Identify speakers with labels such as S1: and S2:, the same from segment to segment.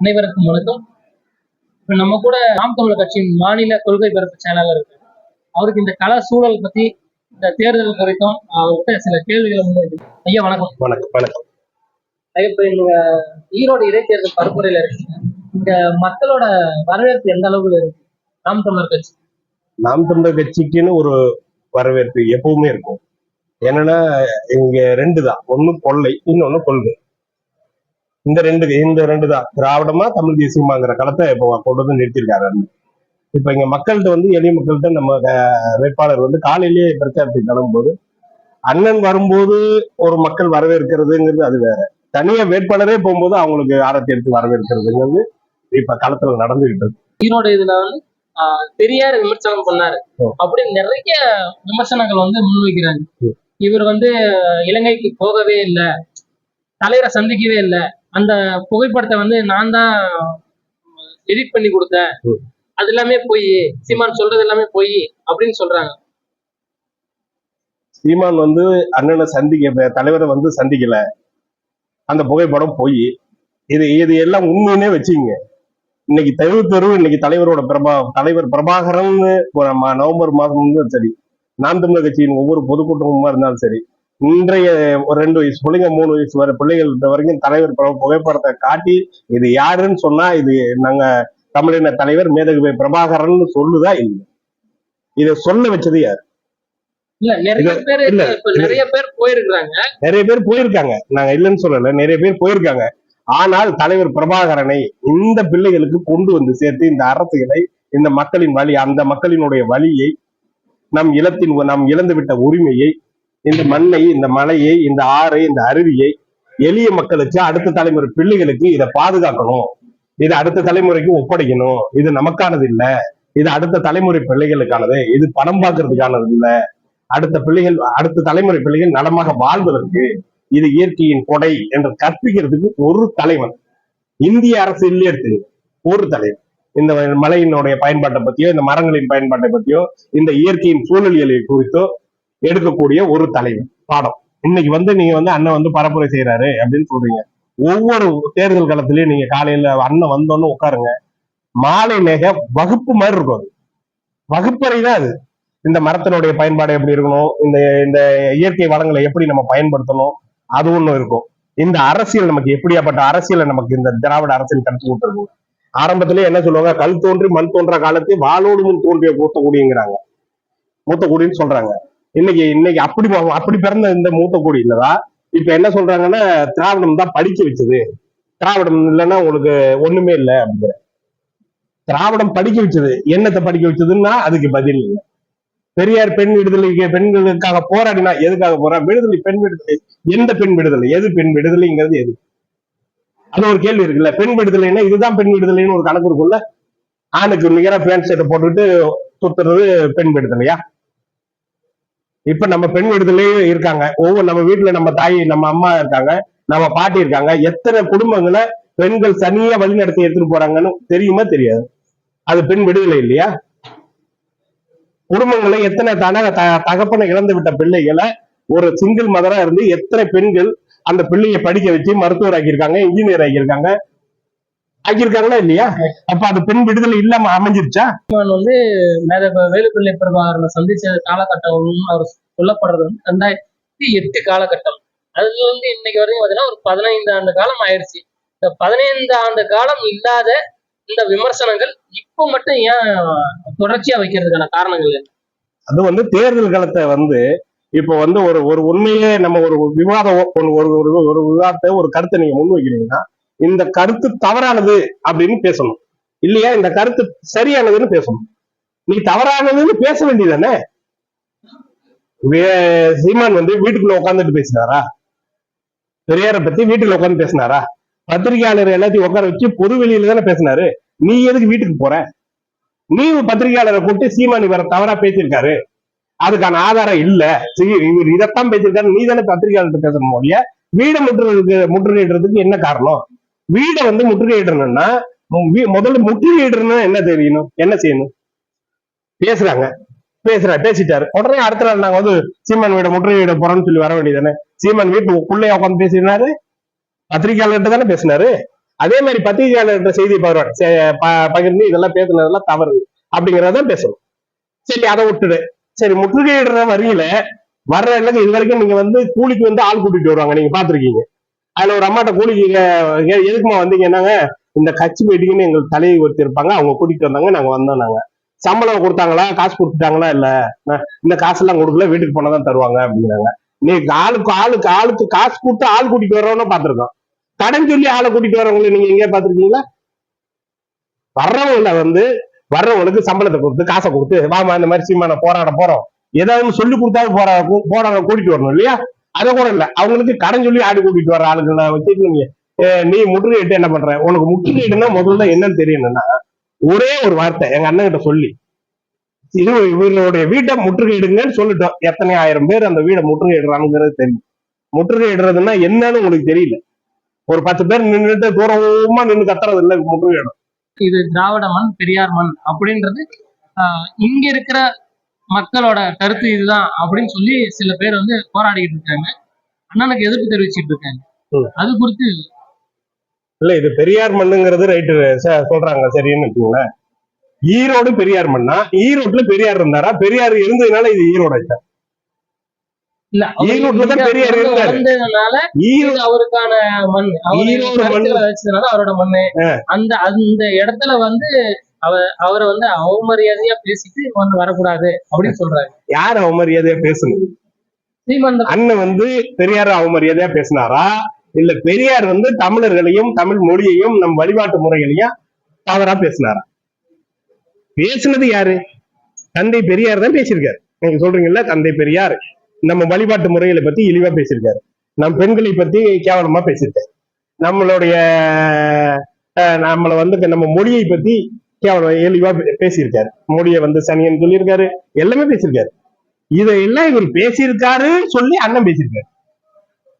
S1: அனைவருக்கும் வணக்கம். இப்ப நம்ம கூட நாம் தமிழர் கட்சியின் மாநில கொள்கை பரப்பு செயலாளர் இருக்கு அவருக்கு இந்த கல சூழல் பத்தி இந்த தேர்தல் குறித்தும் அவர்கிட்ட சில கேள்விகளை முன்வைக்கிறேன் ஐயா வணக்கம்.
S2: வணக்கம் வணக்கம்.
S1: ஐயா, இப்ப இந்த ஈரோடு இடைத்தேர்தல் பரப்புரையில இருக்கு. இந்த மக்களோட வரவேற்பு எந்த அளவுக்கு இருக்கு? நாம் தமிழர் கட்சி.
S2: நாம் தமிழர் கட்சிக்குன்னு ஒரு வரவேற்பு எப்பவுமே இருக்கும். என்னன்னா இங்க ரெண்டு தான் ஒண்ணு கொள்ளை இன்னொன்னு கொள்கை. இந்த ரெண்டு இந்த ரெண்டு தான் திராவிடமா தமிழ் தேசியமாங்கிற களத்தை இப்போ கொண்டு வந்து நிறுத்தியிருக்காரு அண்ணன். இப்ப இங்க மக்கள்கிட்ட வந்து எளிய மக்கள்கிட்ட நம்ம வேட்பாளர் வந்து காலையிலேயே பிரச்சாரத்துக்கு கிளம்பும்போது அண்ணன் வரும்போது ஒரு மக்கள் வரவேற்கிறதுங்கிறது அது வேற. தனியா வேட்பாளரே போகும்போது அவங்களுக்கு ஆரத்தி எடுத்து வரவேற்கிறதுங்கிறது இப்ப களத்துல நடந்துகிட்டு இருக்கு
S1: ஈரோடு இதுல வந்து பெரியார் விமர்சனம் பண்ணாரு.
S2: ஓ.
S1: அப்படின்னு நிறைய விமர்சனங்கள் வந்து முன்வைக்கிறாங்க. இவர் வந்து இலங்கைக்கு போகவே இல்லை. தலைவரை சந்திக்கவே இல்லை. அந்த புகைப்படத்தை வந்து நான் தான் எடிட் பண்ணி கொடுத்தேன். அது எல்லாமே போய் சீமான் சொல்றது எல்லாமே போய் அப்படின்னு சொல்றாங்க.
S2: சீமான் வந்து அண்ணனை சந்திக்க தலைவரை வந்து சந்திக்கல. அந்த புகைப்படம் போய். இது இது எல்லாம் உண்மையினே வச்சுங்க இன்னைக்கு தெரு தெரு இன்னைக்கு தலைவரோட பிரபா தலைவர் பிரபாகரன் நவம்பர் மாதம் சரி நாம் தமிழர் கட்சியின் ஒவ்வொரு பொதுக்கூட்டமுமா இருந்தாலும் சரி இன்றைய ஒரு ரெண்டு வயசு பிள்ளைங்க மூணு வயசு வர பிள்ளைகள் வரைக்கும் தலைவர் புகைப்படத்தை காட்டி இது யாருன்னு சொன்னா இது நாங்க தமிழின தலைவர் மேதகு பிரபாகரன் சொல்லுதா இல்லை? இதை சொல்ல வச்சது யார்?
S1: இல்ல நிறைய பேர் இப்ப நிறைய பேர் போயிருக்கிறாங்க.
S2: நிறைய பேர் போயிருக்காங்க. நாங்க இல்லைன்னு சொல்லல நிறைய பேர் போயிருக்காங்க. ஆனால் தலைவர் பிரபாகரனை இந்த பிள்ளைகளுக்கு கொண்டு வந்து சேர்த்து இந்த அரசுகளை இந்த மக்களின் வழி அந்த மக்களினுடைய வழியை நம் இலத்தின் நாம் இழந்துவிட்ட உரிமையை இந்த மண்ணை இந்த மலையை இந்த ஆறை இந்த அருவியை எளிய மக்களுக்கு அடுத்த தலைமுறை பிள்ளைகளுக்கு இதை பாதுகாக்கணும். இதை அடுத்த தலைமுறைக்கு ஒப்படைக்கணும். இது நமக்கானது இல்ல. இது அடுத்த தலைமுறை பிள்ளைகளுக்கானது. இது பணம் பார்க்கறதுக்கானது இல்ல. அடுத்த பிள்ளைகள் அடுத்த தலைமுறை பிள்ளைகள் நலமாக வாழ்வதற்கு இது இயற்கையின் கொடை என்று கற்பிக்கிறதுக்கு ஒரு தலைவன். இந்திய அரசு இல்லையே எடுத்துங்க ஒரு தலைவன். இந்த மலையினுடைய பயன்பாட்டை பத்தியோ இந்த மரங்களின் பயன்பாட்டை பத்தியோ இந்த இயற்கையின் சூழலியலை குறித்தோ எடுக்கக்கூடிய ஒரு தலைவர் பாடம். இன்னைக்கு வந்து நீங்க வந்து அண்ணன் வந்து பரப்புரை செய்யறாரு அப்படின்னு சொல்றீங்க. ஒவ்வொரு தேர்தல் காலத்திலயும் நீங்க காலையில அண்ணன் வந்தோன்னு உட்காருங்க. மாலை நேக வகுப்பு மாதிரி இருக்கும் அது. வகுப்பறை தான் அது. இந்த மரத்தினுடைய பயன்பாடு எப்படி இருக்கணும்? இந்த இந்த இயற்கை வளங்களை எப்படி நம்ம பயன்படுத்தணும்? அது ஒண்ணும் இருக்கும். இந்த அரசியல் நமக்கு எப்படியாப்பட்ட அரசியலை நமக்கு இந்த திராவிட அரசியல் கருத்து கொடுத்துருக்கோம் ஆரம்பத்திலே என்ன சொல்லுவாங்க? கல் தோன்றி மண் தோன்ற காலத்தில் வாளோடு முன் தோன்றிய மூத்த குடிங்கிறாங்க. மூத்த குடின்னு சொல்றாங்க. இன்னைக்கு இன்னைக்கு அப்படி அப்படி பிறந்த இந்த மூத்த குடி இல்லதா இப்ப என்ன சொல்றாங்கன்னா திராவிடம் தான் படிக்க வச்சது. திராவிடம் இல்லைன்னா உங்களுக்கு ஒண்ணுமே இல்லை அப்படிங்கிற. திராவிடம் படிக்க வச்சது. என்னத்தை படிக்க வச்சதுன்னா அதுக்கு பதில் இல்லை. பெரியார் பெண் விடுதலைக்கு பெண்களுக்காக போராடினா எதுக்காக போறா? விடுதலை பெண் விடுதலை. எந்த பெண் விடுதலை? எது பெண் விடுதலைங்கிறது எது? அது ஒரு கேள்வி இருக்குல்ல. பெண் விடுதலைன்னா இதுதான் பெண் விடுதலைன்னு ஒரு கணக்கு இருக்குல்ல ஆணுக்கு நிகரா பேண்ட் ஷர்ட்டை போட்டுட்டு சுத்துறது பெண் விடுதலையா? இப்ப நம்ம பெண் விடுதலை இருக்காங்க. ஒவ்வொரு நம்ம வீட்டுல நம்ம தாய் நம்ம அம்மா இருக்காங்க. நம்ம பாட்டி இருக்காங்க. எத்தனை குடும்பங்களை பெண்கள் தனியா வழிநடத்தி எடுத்துட்டு போறாங்கன்னு தெரியுமா தெரியாது? அது பெண் விடுதலை இல்லையா? குடும்பங்களை எத்தனை தன த- தகப்பனை இழந்து விட்ட பிள்ளைகளை ஒரு சிங்கிள் மதரா இருந்து எத்தனை பெண்கள் அந்த பிள்ளையை படிக்க வச்சு மருத்துவர் ஆகியிருக்காங்க இன்ஜினியர் ஆகியிருக்காங்க ஆக்கியிருக்காங்களா இல்லையா? அப்ப அது பெண் விடுதலை இல்லாம அமைஞ்சிருச்சா?
S1: வந்து வேலுப்பிள்ளை பிரபாகரனை சந்திச்ச காலகட்டம் அவர் சொல்லப்படுறது வந்து ரெண்டாயிரத்தி எட்டு காலகட்டம். அது வந்து இன்னைக்கு வரைக்கும் பார்த்தீங்கன்னா ஒரு பதினைந்து ஆண்டு காலம் ஆயிடுச்சு இந்த பதினைந்து ஆண்டு காலம் இல்லாத இந்த விமர்சனங்கள் இப்போ மட்டும் ஏன் தொடர்ச்சியா வைக்கிறதுக்கான காரணங்கள் என்ன?
S2: அது வந்து தேர்தல் காலத்தை வந்து இப்போ வந்து ஒரு ஒரு உண்மையே நம்ம ஒரு விவாதம் ஒரு ஒரு ஒரு ஒரு விவாதத்தை ஒரு கருத்தை நீங்க முன் வைக்கிறீங்கன்னா இந்த கருத்து தவறானது அப்படின்னு பேசணும். இல்லையா? இந்த கருத்து சரியானதுன்னு பேசணும். நீ தவறானதுன்னு பேச வேண்டியதானே தானே சீமான் வந்து வீட்டுக்குள்ள உட்காந்துட்டு பேசினாரா? பெரியாரை பத்தி வீட்டுல உட்காந்து பேசினாரா? பத்திரிகையாளர் எல்லாத்தையும் உட்கார வச்சு பொது வெளியில தானே பேசினாரு. நீ எதுக்கு வீட்டுக்கு போற? நீ பத்திரிகையாளரை கூப்பிட்டு சீமான் இவரை தவறா பேசியிருக்காரு. அதுக்கான ஆதாரம் இல்ல. இவர் இதைத்தான் பேசியிருக்காரு. நீ தானே பத்திரிகையாளர் பேசணும் மொழிய வீடு முற்றுகைக்கு முற்றுகையிடுறதுக்கு என்ன காரணம்? வீடை வந்து முற்றுகையிடணும்னா வீ- முதல்ல முற்றுகையிடணும்னா என்ன தெரியணும்? என்ன செய்யணும்? பேசுறாங்க. பேசுறா பேசிட்டாரு. உடனே அடுத்த நாள் நாங்க வந்து சீமான் வீட முற்றுகையிட போறோம்னு சொல்லி வர வேண்டியதானே சீமான் வீட்டு உள்ளே உட்காந்து பேசினாரு. பத்திரிகையாளர்கிட்ட தானே பேசினாரு. அதே மாதிரி பத்திரிகையாளர்கிட்ட செய்தி பகிர்வார். ப- பகிர்ந்து இதெல்லாம் பேசுனதெல்லாம் தவறு அப்படிங்கறத பேசணும். சரி அதை விட்டுடு. சரி முற்றுகையிடுற வரியில வர்ற இல்லைங்க இது வரைக்கும் நீங்க வந்து கூலிக்கு வந்து ஆள் கூட்டிட்டு வருவாங்க. நீங்க பாத்திருக்கீங்க அதுல ஒரு அம்மாட்ட கூலிக்கு எதுக்குமா வந்தீங்க? என்னங்க? இந்த கட்சி மீட்டிங்னு எங்களுக்கு தலையை ஒருத்தி இருப்பாங்க அவங்க கூட்டிட்டு வந்தாங்க நாங்க வந்தோம் நாங்க. சம்பளம் கொடுத்தாங்களா? காசு கொடுத்துட்டாங்களா? இல்ல. இந்த இந்த காசெல்லாம் கொடுக்கல வீட்டுக்கு போனதான் தருவாங்க அப்படிங்கிறாங்க. நீ ஆளுக்கு ஆளுக்கு ஆளுக்கு காசு கொடுத்து ஆள் கூட்டிட்டு வரவனும் பாத்திருக்கோம் கடன் சொல்லி ஆளை கூட்டிட்டு வரவங்களை நீங்க எங்கேயா பாத்திருக்கீங்களா வர்றவங்கள வந்து வர்றவங்களுக்கு சம்பளத்தை கொடுத்து காசை கொடுத்து வாமா இந்த மாதிரி சீமான போராட போறோம். ஏதாவது சொல்லி கொடுத்தாலும் போராட போராட கூட்டிட்டு வரணும் இல்லையா? அதை கூட இல்ல. அவங்களுக்கு கடன் சொல்லி ஆடு கூட்டிட்டு வர ஆளுங்களை வச்சுட்டு நீங்க நீ முற்றுகையிட்டு என்ன பண்ற? உனக்கு முற்றுகையிட்டுனா முதல்ல என்னன்னு தெரியணும்னா ஒரே ஒரு வார்த்தை எங்க அண்ணன் கிட்ட சொல்லி இது இவர்களுடைய வீட்டை முற்றுகையிடுங்கன்னு சொல்லிட்டோம். எத்தனை ஆயிரம் பேர் அந்த வீடை முற்றுகையிடுறாங்கிறது தெரியும். முற்றுகையிடுறதுன்னா என்னன்னு உங்களுக்கு தெரியல. ஒரு பத்து பேர் நின்னுட்டு தூரமா நின்னு கத்துறது இல்ல முற்றுகையிடும்.
S1: இது திராவிட மண் பெரியார் மண் அப்படின்றது ஆஹ் இங்க இருக்கிற மக்களோட கருத்து இதுதான் அப்படின்னு சொல்லி சில பேர் வந்து போராடிட்டு இருக்காங்க. அண்ணனுக்கு எதிர்ப்பு தெரிவிச்சிட்டு இருக்காங்க. அது குறித்து
S2: இல்ல இது பெரியார் மண்ணுங்கிறது ரைட்டு சொல்றாங்க சரின்னு வச்சுக்கோங்களேன். ஈரோடு பெரியார் மண்ணா? ஈரோட்ல பெரியார் இருந்தாரா? பெரியார் இருந்ததுனால இது ஈரோடு
S1: இது அவருக்கான மண்.
S2: ஈரோடு மண்.
S1: அவரோட மண்ணு. அந்த அந்த இடத்துல வந்து அவ அவரை வந்து அவமரியாதையா பேசிட்டு இங்க வந்து வரக்கூடாது அப்படின்னு சொல்றாரு.
S2: யார் அவமரியாதையா பேசணும்? அண்ணன் வந்து பெரியார் அவமரியாதையா பேசினாரா? இல்ல பெரியார் வந்து தமிழர்களையும் தமிழ் மொழியையும் நம் வழிபாட்டு முறைகளையும் தவறா பேசினாரா? பேசுனது யாரு? தந்தை பெரியார் தான் பேசியிருக்காரு. நீங்க சொல்றீங்கல்ல தந்தை பெரியார் நம்ம வழிபாட்டு முறைகளை பத்தி இழிவா பேசியிருக்காரு. நம் பெண்களை பத்தி கேவலமா பேசியிருக்காரு. நம்மளுடைய நம்மள வந்து நம்ம மொழியை பத்தி கேவலம் இயல்பா பேசியிருக்காரு. மோடியை வந்து சனியன் சொல்லியிருக்காரு. எல்லாமே பேசியிருக்காரு. இதையெல்லாம் இவர் பேசியிருக்காரு சொல்லி அண்ணன் பேசியிருக்காரு.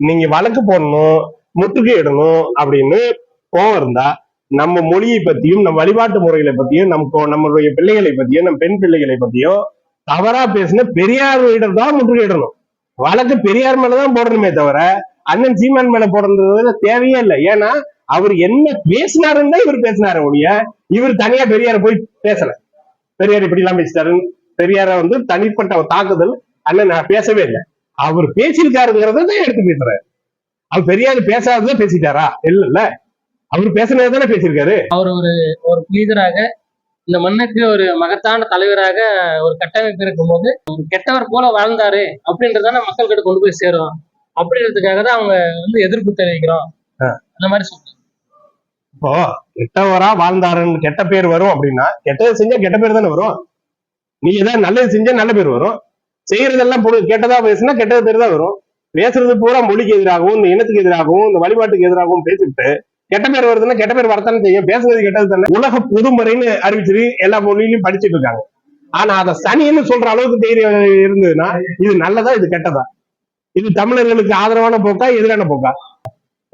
S2: நீங்க வழக்கு போடணும் முற்றுகையிடணும் அப்படின்னு கோவம் இருந்தா நம்ம மொழியை பத்தியும் நம்ம வழிபாட்டு முறைகளை பத்தியும் நம்ம நம்மளுடைய பிள்ளைகளை பத்தியும் நம்ம பெண் பிள்ளைகளை பத்தியும் தவறா பேசின பெரியார் வீடர் தான் முற்றுகையிடணும் வழக்கு பெரியார் மேலதான் போடணுமே தவிர அண்ணன் சீமான் மேல போடுறது தேவையே இல்லை. ஏன்னா அவர் என்ன பேசினாருன்னு தான் இவர் பேசினாரு ஒழிய இவர் தனியா பெரியார போய் பேசல. பெரியார் இப்படி எல்லாம் பேசிட்டாரு. பெரியார வந்து தனிப்பட்ட தாக்குதல் அண்ணன் நான் பேசவே இல்லை. அவர் பேசியிருக்காருங்கிறத தான் எடுத்து பேசுறாரு. அவர் பெரியார் பேசாததான் பேசிட்டாரா? இல்ல இல்ல. அவர் பேசினது தானே பேசியிருக்காரு.
S1: அவர் ஒரு ஒரு புனிதராக இந்த மண்ணுக்கு ஒரு மகத்தான தலைவராக ஒரு கட்டமைப்பு இருக்கும்போது ஒரு கெட்டவர் போல வாழ்ந்தாரு அப்படின்றதான மக்கள் கிட்ட கொண்டு போய் சேரும். அப்படின்றதுக்காக தான் அவங்க வந்து எதிர்ப்பு தெரிவிக்கிறோம். அந்த மாதிரி சொல்றாங்க.
S2: இப்போ கெட்டவரா வாழ்ந்தாருன்னு கெட்ட பேர் வரும் அப்படின்னா கெட்டது செஞ்சா கெட்ட பேர் தானே வரும்? நீ ஏதாவது நல்லது செஞ்சா நல்ல பேர் வரும். செய்யறதெல்லாம் பொது கெட்டதா பேசுனா கெட்டது பேர் தான் வரும். பேசுறது பூரா மொழிக்கு எதிராகவும் இந்த இனத்துக்கு எதிராகவும் இந்த வழிபாட்டுக்கு எதிராகவும் பேசிட்டு கெட்ட பேர் வருதுன்னா கெட்ட பேர் வரத்தானே செய்யும். பேசுறது கெட்டது தானே. உலக பொதுமுறைன்னு அறிவிச்சிரு எல்லா மொழியிலும் படிச்சுட்டு இருக்காங்க. ஆனா அதை சனின்னு சொல்ற அளவுக்கு தைரியம் இருந்ததுன்னா இது நல்லதா இது கெட்டதா? இது தமிழர்களுக்கு ஆதரவான போக்கா எதிரான போக்கா?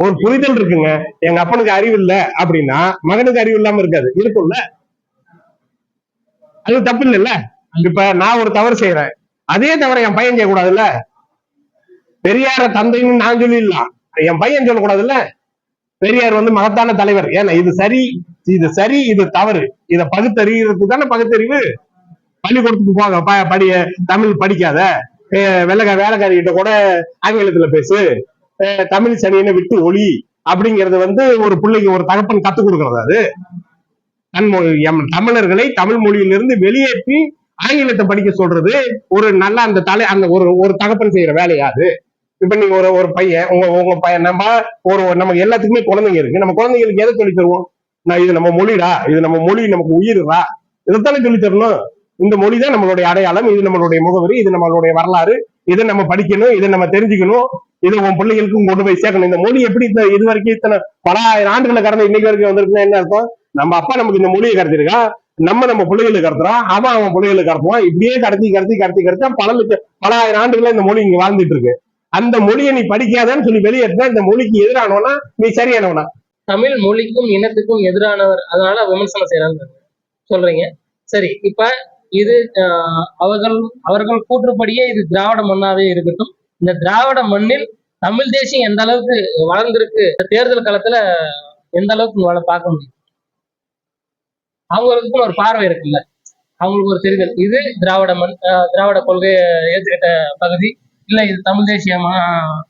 S2: ஒரு புரிதல் இருக்குங்க. எங்க அப்பனுக்கு அறிவு இல்ல அப்படின்னா மகனுக்கு அறிவு இல்லாம இருக்காது. இருக்கும்ல? அது தப்பு இல்லைல்ல? இப்ப நான் ஒரு தவறு செய்யறேன் அதே தவிர என் பையன் செய்யக்கூடாதுல்ல? பெரியார தந்தைன்னு நான் சொல்லிடலாம். என் பையன் சொல்லக்கூடாதுல்ல? பெரியார் வந்து மகத்தான தலைவர். ஏன்னா இது சரி இது சரி இது தவறு. இத பகுத்தறிகிறதுக்கு தானே பகுத்தறிவு? பள்ளிக்கூடத்துக்கு போக ப- படிய தமிழ் படிக்காத அஹ் வெள்ளக்கா வேலைக்காரி கிட்ட கூட ஆங்கிலத்துல பேசு. தமிழ் சனியனை விட்டு ஒளி அப்படிங்கறது வந்து ஒரு பிள்ளைக்கு ஒரு தகப்பன் கத்துக் கொடுக்கறது அது. எம் தமிழர்களை தமிழ் மொழியிலிருந்து வெளியேற்றி ஆங்கிலத்தை படிக்க சொல்றது ஒரு நல்ல அந்த தலை அந்த ஒரு ஒரு தகப்பன் செய்யற வேலையா அது. இப்ப நீங்க ஒரு ஒரு பையன் உங்க உங்க பையன் நம்ம ஒரு நமக்கு எல்லாத்துக்குமே குழந்தைங்க இருக்கு. நம்ம குழந்தைங்களுக்கு எதை சொல்லி தருவோம்? நான் இது நம்ம மொழிடா? இது நம்ம மொழி நமக்கு உயிர்டா இதைத்தானே சொல்லி தரணும். இந்த மொழி தான் நம்மளுடைய அடையாளம் இது நம்மளுடைய முகவரி இது நம்மளுடைய வரலாறு. இதை நம்ம படிக்கணும் இதை நம்ம தெரிஞ்சுக்கணும் இதை உன் பிள்ளைகளுக்கும் கொண்டு போய் சேர்க்கணும். இந்த மொழி எப்படி இத்த- இது வரைக்கும் இத்தனை பல ஆயிரம் ஆண்டுகளை கடந்த இன்னைக்கு வரைக்கும் வந்திருக்குன்னா என்ன அர்த்தம்? நம்ம அப்பா நமக்கு இந்த மொழியை கடத்திருக்கா நம்ம நம்ம பிள்ளைகளுக்கு கடத்துறோம் அவன் அவன் பிள்ளைகளுக்கு கடத்துவான் இப்படியே கடத்தி கடத்தி கடத்தி கடத்தா பல லட்சம் பல ஆயிரம் ஆண்டுகளா இந்த மொழி இங்க வாழ்ந்துட்டு இருக்கு. அந்த மொழியை நீ படிக்காதன்னு சொல்லி வெளியேற்றினா இந்த மொழிக்கு எதிரானவனா? நீ சரியானவனா?
S1: தமிழ் மொழிக்கும் இனத்துக்கும் எதிரானவர். அதனால விமர்சனம் செய்யறாங்க சொல்றீங்க. சரி இப்ப இது அவர்கள் அவர்கள் கூற்றுப்படியே இது திராவிட மண்ணாவே இருக்கட்டும். இந்த திராவிட மண்ணில் தமிழ் தேசியம் எந்த அளவுக்கு வளர்ந்திருக்கு தேர்தல் காலத்துல எந்த அளவுக்கு உங்களால பார்க்க முடியும்? அவங்களுக்கு ஒரு பார்வை இருக்குல்ல. அவங்களுக்கு ஒரு தெரிதல். இது திராவிட மண் ஆஹ் திராவிட கொள்கையை ஏத்துக்கிட்ட பகுதி. இல்ல இது தமிழ் தேசியமா?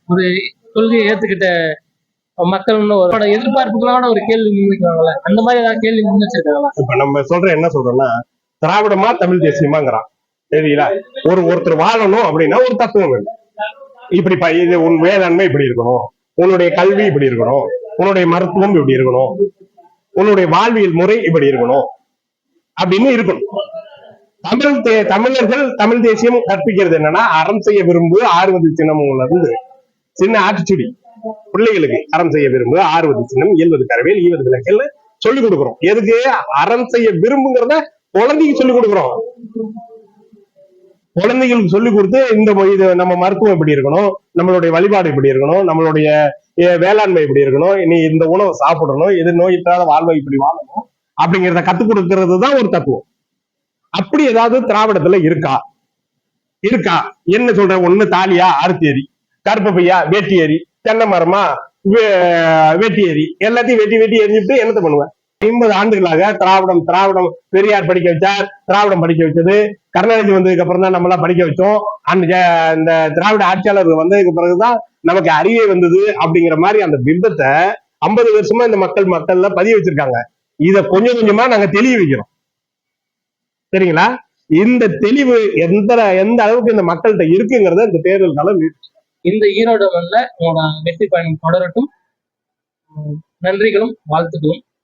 S1: ஒரு கொள்கையை ஏத்துக்கிட்ட மக்கள்னு ஒரு எதிர்பார்ப்புகளோட ஒரு கேள்வி முன்வைக்கிறாங்களா அந்த மாதிரி ஏதாவது கேள்வி முன் வச்சிருக்காங்களா
S2: இப்ப நம்ம சொல்ற என்ன சொல்றோம்னா திராவிடமா தமிழ் தேசியமாங்கிறான். சரிங்களா? ஒரு ஒருத்தர் வாழணும் அப்படின்னா ஒரு தத்துவம் வேணும். இப்படி இது உன் வேளாண்மை இப்படி இருக்கணும். உன்னுடைய கல்வி இப்படி இருக்கணும். உன்னுடைய மருத்துவம் இப்படி இருக்கணும். உன்னுடைய வாழ்வியல் முறை இப்படி இருக்கணும். அப்படின்னு இருக்கணும். தமிழ் தே- தமிழர்கள் தமிழ் தேசியம் கற்பிக்கிறது என்னன்னா அறம் செய்ய விரும்பு ஆறுவது சின்னமுல இருந்து சின்ன ஆட்டிச்சுடி. பிள்ளைகளுக்கு அறம் செய்ய விரும்பு ஆறுவது சின்னம் இயல்வது கரவேல் ஈவது விளக்கல் சொல்லிக் கொடுக்குறோம். எதுக்கு? அறம் செய்ய விரும்புங்கிறத குழந்தைக்கு சொல்லிக் கொடுக்குறோம். குழந்தைகளுக்கு சொல்லிக் கொடுத்து இந்த இது நம்ம மருத்துவம் எப்படி இருக்கணும்? நம்மளுடைய வழிபாடு எப்படி இருக்கணும்? நம்மளுடைய வேளாண்மை இப்படி இருக்கணும்? இனி இந்த உணவை சாப்பிடணும். எது நோயிற்றாத வாழ்வை இப்படி வாழணும்? அப்படிங்கிறத கத்துக் கொடுக்கறது தான் ஒரு தத்துவம். அப்படி ஏதாவது திராவிடத்துல இருக்கா? இருக்கா? என்ன சொல்ற? ஒண்ணு தாலியா அறுத்தேரி கருப்பு பையா வேட்டி ஏறி தென்னை மரமா வே- வேட்டி ஏறி எல்லாத்தையும் வெட்டி வெட்டி எரிஞ்சுட்டு என்னத்த பண்ணுவேன் ஐம்பது ஆண்டுகளாக திராவிடம் திராவிடம் பெரியார் படிக்க வச்சார் திராவிடம் படிக்க வச்சது. கருணாநிதி வந்ததுக்கு அப்புறம் தான் நம்மளாம் படிக்க வச்சோம். அந்த இந்த திராவிட ஆட்சியாளர் வந்ததுக்கு பிறகுதான் நமக்கு அறிவை வந்தது அப்படிங்கிற மாதிரி அந்த பிம்பத்தை ஐம்பது வருஷமா இந்த மக்கள் மக்கள்ல பதிய வச்சிருக்காங்க. இத கொஞ்சம் கொஞ்சமா நாங்க தெளிய வைக்கிறோம். சரிங்களா? இந்த தெளிவு எந்த எந்த அளவுக்கு இந்த மக்கள்கிட்ட இருக்குங்கிறத இந்த தேர்தல் காலம்
S1: இந்த ஈரோடு மண்ணில் உங்களோட வெற்றி பயணம் தொடரட்டும். நன்றிகளும் வாழ்த்துக்களும்.